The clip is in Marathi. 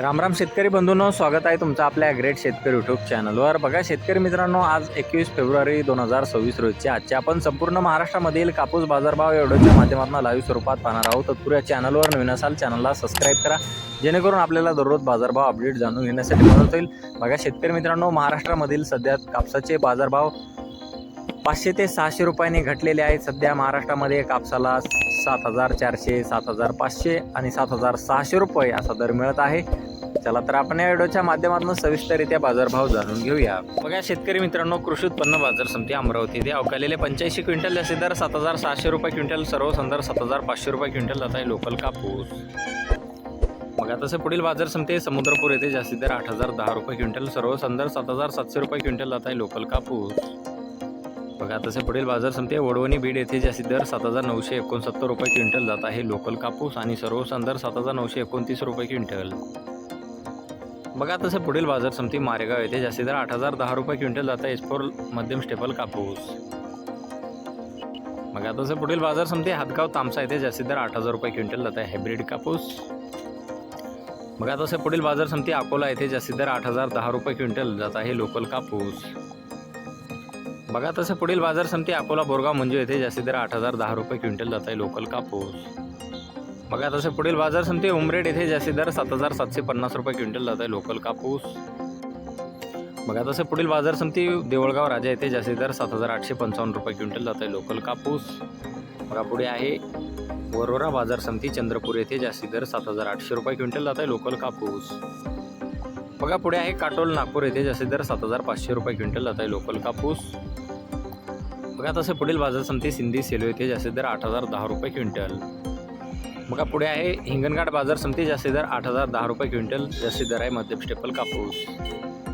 रामराम शेतकरी बंधूंनो स्वागत आहे तुमचं आपल्या ग्रेट शेतकरी युट्यूब चॅनलवर बघा शेतकरी मित्रांनो आज एकवीस फेब्रुवारी दोन हजार सव्वीस रोजचे आजचे आपण संपूर्ण महाराष्ट्रामधील कापूस बाजारभाव एवढ्याच्या माध्यमातून लाईव्ह स्वरूपात पाहणार आहोत. तत्पूर्वी या चॅनलवर नवीन असाल चॅनलला सबस्क्राईब करा. जेणेकरून आपल्याला दररोज बाजारभाव अपडेट जाणून घेण्यासाठी मदत होईल. बघा शेतकरी मित्रांनो महाराष्ट्रामधील सध्या कापसाचे बाजारभाव पाचशे ते सहाशे रुपयाने घटलेले आहेत. सध्या महाराष्ट्रामध्ये कापसाला सात हजार चारशे सात हजार पाचशे आणि सात हजार सहाशे रुपये असा दर मिळत आहे. चला तर आपण या व्हिडिओच्या माध्यमातून सविस्तररित्या बाजारभाव जाणून घेऊया. बघा शेतकरी मित्रांनो कृषी उत्पन्न बाजार समिती अमरावती ते अवकालेले पंच्याऐंशी क्विंटल जास्त दर सात हजार सहाशे रुपये क्विंटल सर्व संदर्भ सात हजार पाचशे रुपये क्विंटल जात आहे लोकल कापूस. बघा तसं पुढील बाजार समिती समुद्रपूर येथे जास्तीत दर आठ हजार दहा रुपये क्विंटल सर्व संदर्भ सात हजार सातशे रुपये क्विंटल जात आहे लोकल कापूस. बघा तसे पुढील बाजार समिती वडवणी बीड येथे जास्तीत दर सात हजार नऊशे एकोणसत्तर रुपये क्विंटल जात आहे लोकल कापूस आणि सर्व संदर्भ सात हजार नऊशे एकोणतीस रुपये क्विंटल. बघा तसं पुढील बाजार समिती मारेगाव येथे जास्तीत दर आठ हजार दहा रुपये क्विंटल जाता एस फोर मध्यम स्टेपल कापूस. बघा तसं पुढील बाजार समते हातगाव तामसा येथे जास्तीत दर आठ हजार रुपये क्विंटल जात आहे. हायब्रिड कापूस. बघा तसं पुढील बाजार समती अकोला येथे जास्तीत दर आठ हजार दहा रुपये क्विंटल जात आहे लोकल कापूस. बघा तसं पुढील बाजार समिती अकोला बोरगाव मंजू येथे जास्तीत दर आठ हजार दहा रुपये क्विंटल जात आहे लोकल कापूस. बघा तसं पुढील बाजार समिती उमरेड येथे जास्ती दर सात हजार सातशे पन्नास रुपये क्विंटल जात आहे लोकल कापूस. बघा तसे पुढील बाजार समिती देवळगाव राजा येथे जास्ती दर सात हजार आठशे पंचावन्न रुपये क्विंटल जात आहे लोकल कापूस. बघा पुढे आहे. वरोरा बाजार समिती चंद्रपूर येथे जास्ती दर सात हजार आठशे रुपये क्विंटल जात आहे लोकल कापूस. बघा पुढे आहे. काटोल नागपूर येथे जास्ती दर सात हजार पाचशे रुपये क्विंटल जात आहे लोकल कापूस. बघा तसे पुढील बाजार समिती सिंधी सेलो येथे जास्ती दर आठ हजार दहा रुपये क्विंटल. बघा पुढे आहे हिंगणघाट बाजार समिती जास्ती दर आठ हजार दहा रुपये क्विंटल जास्ती दर आहे मध्यम स्टेपल कापूस.